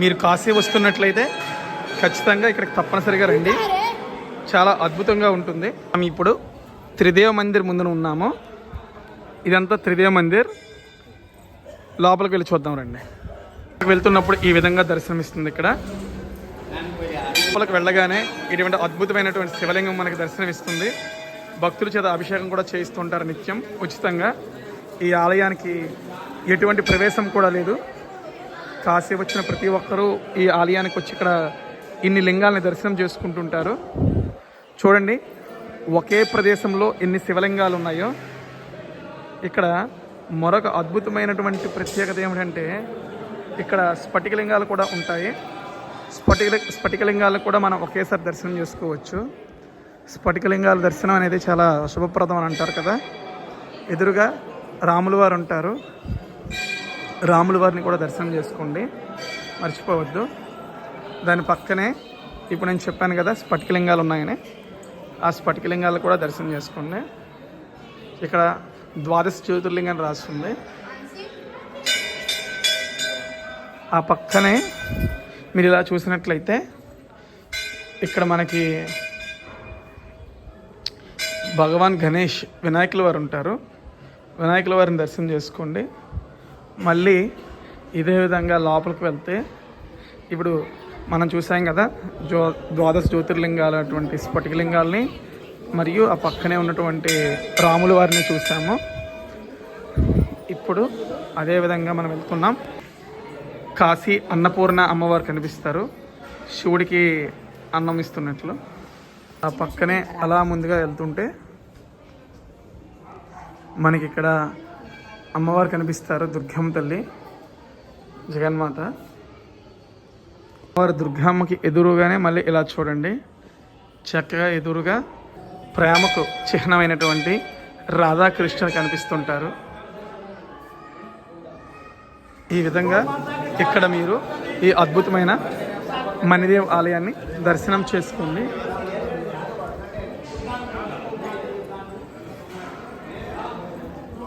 మీరు కాశీ వస్తున్నట్లయితే ఖచ్చితంగా ఇక్కడికి తప్పనిసరిగా రండి. చాలా అద్భుతంగా ఉంటుంది. మేము ఇప్పుడు త్రిదేవ మందిర్ ముందున ఉన్నాము. ఇదంతా త్రిదేవ మందిర్. లోపలికి వెళ్ళి చూద్దాం రండి. వెళ్తున్నప్పుడు ఈ విధంగా దర్శనమిస్తుంది ఇక్కడ. లోపలికి వెళ్ళగానే ఇటువంటి అద్భుతమైనటువంటి శివలింగం మనకి దర్శనమిస్తుంది. భక్తుల చేత అభిషేకం కూడా చేయిస్తుంటారు నిత్యం ఉచితంగా. ఈ ఆలయానికి ఎటువంటి ప్రవేశం కూడా లేదు. కాశీ వచ్చిన ప్రతి ఒక్కరూ ఈ ఆలయానికి వచ్చి ఇక్కడ ఇన్ని లింగాలని దర్శనం చేసుకుంటుంటారు. చూడండి ఒకే ప్రదేశంలో ఎన్ని శివలింగాలు ఉన్నాయో ఇక్కడ మరొక అద్భుతమైనటువంటి ప్రత్యేకత ఏమిటంటే ఇక్కడ స్ఫటికలింగాలు కూడా ఉంటాయి. స్ఫటిక స్ఫటికలింగాలు కూడా మనం ఒకేసారి దర్శనం చేసుకోవచ్చు. స్ఫటికలింగాల దర్శనం అనేది చాలా శుభప్రదం అని అంటారు కదా. ఎదురుగా రాముల వారు ఉంటారు. రాముల వారిని కూడా దర్శనం చేసుకోండి. మర్చిపోవద్దు. దాని పక్కనే ఇప్పుడు నేను చెప్పాను కదా స్ఫటికలింగాలు ఉన్నాయని. ఆ స్ఫటికలింగాలు కూడా దర్శనం చేసుకోండి. ఇక్కడ ద్వాదశ జ్యోతిర్లింగం రాస్తుంది. ఆ పక్కనే మీరు ఇలా చూసినట్లయితే ఇక్కడ మనకి భగవాన్ గణేష్ వినాయకుల వారు ఉంటారు. వినాయకుల వారిని దర్శనం చేసుకోండి. మళ్ళీ ఇదే విధంగా లోపలికి వెళ్తే ఇప్పుడు మనం చూసాం కదా జ్యో ద్వాదశ జ్యోతిర్లింగాలు అటువంటి స్ఫటికలింగాల్ని మరియు ఆ పక్కనే ఉన్నటువంటి రాముల వారిని చూసాము. ఇప్పుడు అదే విధంగా మనం వెళ్తున్నాం. కాశీ అన్నపూర్ణ అమ్మవారు కనిపిస్తారు. శివుడికి అన్నం ఇస్తున్నట్లు. ఆ పక్కనే అలా ముందుగా వెళ్తుంటే మనకి ఇక్కడ అమ్మవారు కనిపిస్తారు దుర్గమ్మ తల్లి. జగన్మాత. వారు దుర్గమ్మకి ఎదురుగానే మళ్ళీ ఇలా చూడండి. చక్కగా ఎదురుగా ప్రేమకు చిహ్నమైనటువంటి రాధాకృష్ణ కనిపిస్తుంటారు. ఈ విధంగా ఇక్కడ మీరు ఈ అద్భుతమైన మణిదేవ్ ఆలయాన్ని దర్శనం చేసుకోండి.